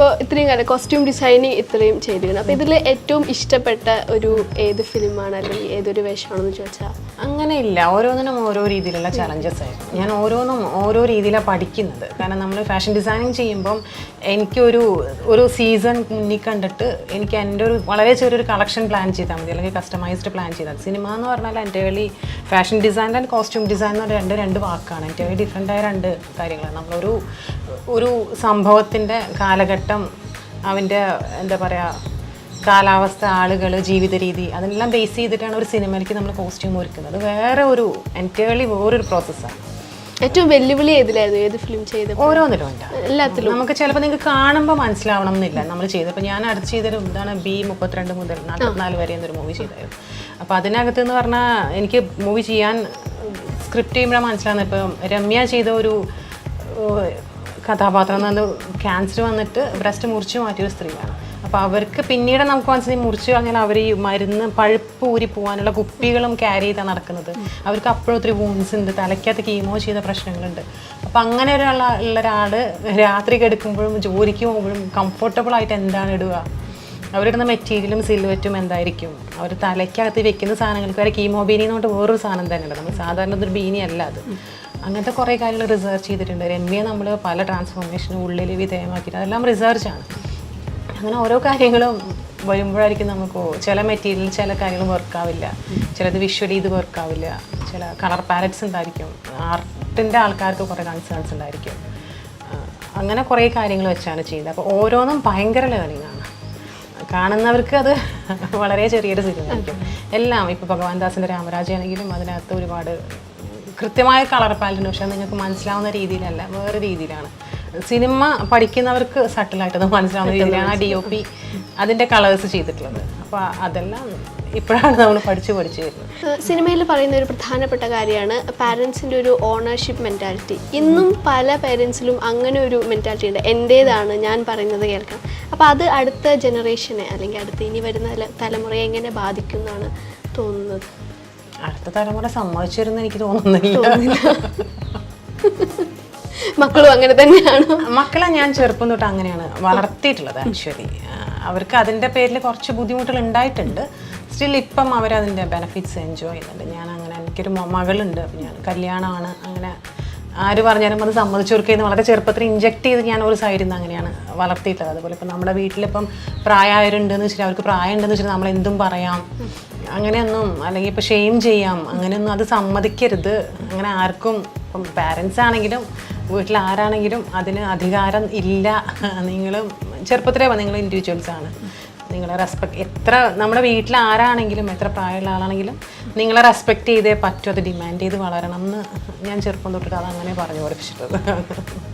ഇപ്പോൾ ഇത്രയും കാലം കോസ്റ്റ്യൂം ഡിസൈനിങ് ഇത്രയും ചെയ്തിരുന്നു. അപ്പോൾ ഇതിൽ ഏറ്റവും ഇഷ്ടപ്പെട്ട ഒരു ഏത് ഫിലിമാണ് അല്ലെങ്കിൽ ഏതൊരു വേഷമാണെന്ന് ചോദിച്ചാൽ അങ്ങനെ ഇല്ല. ഓരോന്നിനും ഓരോ രീതിയിലുള്ള ചലഞ്ചസ് ആയിരുന്നു. ഞാൻ ഓരോന്നും ഓരോ രീതിയിലാണ് പഠിക്കുന്നത്. കാരണം നമ്മൾ ഫാഷൻ ഡിസൈനിങ് ചെയ്യുമ്പം എനിക്കൊരു ഒരു സീസൺ മുന്നിൽ കണ്ടിട്ട് എനിക്ക് എന്റെ ഒരു വളരെ ചെറിയൊരു കളക്ഷൻ പ്ലാൻ ചെയ്താൽ മതി. അല്ലെങ്കിൽ കസ്റ്റമൈസ്ഡ് പ്ലാൻ ചെയ്താൽ സിനിമ എന്ന് പറഞ്ഞാൽ എന്റെ വേളി fashion design and costume design എന്ന് രണ്ട് രണ്ട് വാക്കാണ്. എന്റെ ഡിഫറെന്റ് ആയ രണ്ട് കാര്യങ്ങളാണ്. നമ്മളൊരു ഒരു സംഭവത്തിന്റെ കാലഘട്ടം അവന്റെ എന്താ പറയുക കാലാവസ്ഥ ആളുകൾ ജീവിത രീതി അതെല്ലാം ബേസ് ചെയ്തിട്ടാണ് ഒരു സിനിമയിലേക്ക് നമ്മൾ കോസ്റ്റ്യൂം ഒരുക്കുന്നത്. വേറെ ഒരു എന്റേർലി വേറൊരു പ്രോസസ്സാണ് ഏറ്റവും വെല്ലുവിളി ഏതിലായിരുന്നു? ഏത് ഫിലിം ചെയ്ത ഓരോന്നിലും ഉണ്ട്. എല്ലാത്തിലും. നമുക്ക് ചിലപ്പോൾ നിങ്ങൾക്ക് കാണുമ്പോൾ മനസ്സിലാവണം എന്നില്ല. നമ്മൾ ചെയ്തപ്പോൾ ഞാൻ അടുത്ത് ചെയ്തൊരു ഇതാണ് ബി മുപ്പത്തിരണ്ട് മുതൽ നാൽപ്പത്തിനാല് വരെ എന്നൊരു മൂവി ചെയ്തായിരുന്നു. അപ്പോൾ അതിനകത്ത് എന്ന് പറഞ്ഞാൽ എനിക്ക് മൂവി ചെയ്യാൻ സ്ക്രിപ്റ്റ് ചെയ്യുമ്പോഴാണ് മനസ്സിലാകുന്നത് ഇപ്പം രമ്യ ചെയ്ത ഒരു കഥാപാത്രം എന്ന് ക്യാൻസർ വന്നിട്ട് ബ്രസ്റ്റ് മുറിച്ച് മാറ്റിയൊരു സ്ത്രീയാണ്. അപ്പോൾ അവർക്ക് പിന്നീട് നമുക്ക് മനസ്സിലായി മുറിച്ച് കഴിഞ്ഞാൽ അവർ ഈ മരുന്ന് പഴുപ്പ് ഊരി പോകാനുള്ള കുപ്പികളും ക്യാരി ചെയ്താണ് നടക്കുന്നത്. അവർക്ക് അപ്പോഴും ഒത്തിരി വൂൺസ് ഉണ്ട്. തലയ്ക്കകത്ത് കീമോ ചെയ്ത പ്രശ്നങ്ങളുണ്ട്. അപ്പോൾ അങ്ങനെ ഒരാൾ ഉള്ള ഒരാൾ രാത്രി കിടക്കുമ്പോഴും ജോലിക്ക് പോകുമ്പോഴും കംഫർട്ടബിൾ ആയിട്ട് എന്താണ് ഇടുക? അവരിടുന്ന മെറ്റീരിയലും സിൽവറ്റും എന്തായിരിക്കും? അവർ തലയ്ക്കകത്ത് വെക്കുന്ന സാധനങ്ങൾക്ക് വരെ കീമോ ബീനി പറഞ്ഞിട്ട് വേറൊരു സാധനം തന്നെയുണ്ട് നമ്മൾ സാധാരണ ഒരു ബീനി അല്ല അത്. അങ്ങനത്തെ കുറേ കാര്യങ്ങൾ റിസർച്ച് ചെയ്തിട്ടുണ്ട്. ഒരു എം ബി എ നമ്മൾ പല ട്രാൻസ്ഫോർമേഷനും ഉള്ളിൽ വിധേയമാക്കിയിട്ട് അതെല്ലാം റിസർച്ചാണ് അങ്ങനെ ഓരോ കാര്യങ്ങളും വരുമ്പോഴായിരിക്കും നമുക്ക് ചില മെറ്റീരിയൽ ചില കാര്യങ്ങൾ വർക്ക് വർക്കാവില്ല ചിലത് വിഷ്വലി ഇത് വർക്ക് ആവില്ല. ചില കളർ പാലറ്റ്സ് ഉണ്ടായിരിക്കും. ആർട്ടിന്റെ ആൾക്കാർക്ക് കുറേ കൺസേൺസ് ഉണ്ടായിരിക്കും. അങ്ങനെ കുറേ കാര്യങ്ങൾ വെച്ചാണ് ചെയ്യുന്നത്. അപ്പോൾ ഓരോന്നും ഭയങ്കര ലേണിംഗ് ആണ്. കാണുന്നവർക്ക് അത് വളരെ ചെറിയൊരു സിനിമയായിരിക്കും. എല്ലാം ഇപ്പോൾ ഭഗവാൻ ദാസിന്റെ രാമരാജയാണെങ്കിലും അതിനകത്ത് ഒരുപാട് കൃത്യമായ കളർ പാലറ്റിന് പക്ഷേ നിങ്ങൾക്ക് മനസ്സിലാവുന്ന രീതിയിലല്ല വേറെ രീതിയിലാണ്. സിനിമ പഠിക്കുന്നവർക്ക് സട്ടിലായിട്ടത് മനസ്സിലാവുന്ന രീതിയിലാണ് ആ ഡി ഒ പി അതിന്റെ കളേഴ്സ് ചെയ്തിട്ടുള്ളത്. അപ്പോൾ അതെല്ലാം ഇപ്പോഴാണ് നമ്മൾ പഠിച്ചു പഠിച്ചു വരുന്നത്. സിനിമയിൽ പറയുന്ന ഒരു പ്രധാനപ്പെട്ട കാര്യമാണ് പാരൻസിന്റെ ഒരു ഓണർഷിപ്പ് മെന്റാലിറ്റി ഇന്നും പല പേരൻസിലും അങ്ങനെ ഒരു മെന്റാലിറ്റി ഉണ്ട്. എന്റേതാണ് ഞാൻ പറയുന്നത് കേൾക്കാം. അപ്പോൾ അത് അടുത്ത ജനറേഷനെ അല്ലെങ്കിൽ അടുത്ത ഇനി വരുന്ന തലമുറയെ എങ്ങനെ ബാധിക്കുന്നതാണ് തോന്നുന്നത്? അടുത്ത തലമുറ സമ്മതിച്ചിരുന്ന് എനിക്ക് തോന്നുന്നില്ല. മക്കളും അങ്ങനെ തന്നെയാണ്. മക്കളെ ഞാൻ ചെറുപ്പം തൊട്ട് അങ്ങനെയാണ് വളർത്തിയിട്ടുള്ളത് ആക്ച്വലി. അവർക്ക് അതിന്റെ പേരിൽ കുറച്ച് ബുദ്ധിമുട്ടുകൾ ഉണ്ടായിട്ടുണ്ട്. സ്റ്റിൽ ഇപ്പം അവരതിന്റെ ബെനഫിറ്റ്സ് എൻജോയ് ചെയ്യുന്നുണ്ട്. ഞാൻ അങ്ങനെ എനിക്കൊരു മകളുണ്ട്. ഞാൻ കല്യാണമാണ്. അങ്ങനെ ആര് പറഞ്ഞാലും അത് സമ്മതിച്ചു കൊടുക്കുന്നത് വളരെ ചെറുപ്പത്തിൽ ഇഞ്ചെക്ട് ചെയ്ത് ഞാൻ ഒരു സൈഡിൽ നിന്ന് അങ്ങനെയാണ് വളർത്തിയിട്ടുള്ളത് അതുപോലെ ഇപ്പം നമ്മുടെ വീട്ടിലിപ്പം പ്രായമായവരുണ്ടെന്ന് വെച്ചാൽ അവർക്ക് പ്രായം ഉണ്ടെന്ന് വെച്ചാൽ നമ്മൾ എന്തും പറയാം. അങ്ങനെയൊന്നും അല്ലെങ്കിൽ ഇപ്പം ഷെയിം ചെയ്യാം അങ്ങനെയൊന്നും അത് സമ്മതിക്കരുത്. അങ്ങനെ ആർക്കും ഇപ്പം പാരൻസ് ആണെങ്കിലും വീട്ടിൽ ആരാണെങ്കിലും അതിന് അധികാരം ഇല്ല. നിങ്ങൾ ചെറുപ്പത്തിലേ നിങ്ങൾ ഇൻഡിവിജ്വൽസ് ആണ്. നിങ്ങളെ റെസ്പെക്ട് എത്ര നമ്മുടെ വീട്ടിൽ ആരാണെങ്കിലും എത്ര പ്രായമുള്ള ആളാണെങ്കിലും നിങ്ങളെ റെസ്പെക്ട് ചെയ്തേ പറ്റൂ അത് ഡിമാൻഡ് ചെയ്ത് വളരണം എന്ന് ഞാൻ ചെറുപ്പം തൊട്ടിട്ട് അങ്ങനെ പറഞ്ഞു പഠിപ്പിച്ചിട്ടുള്ളത്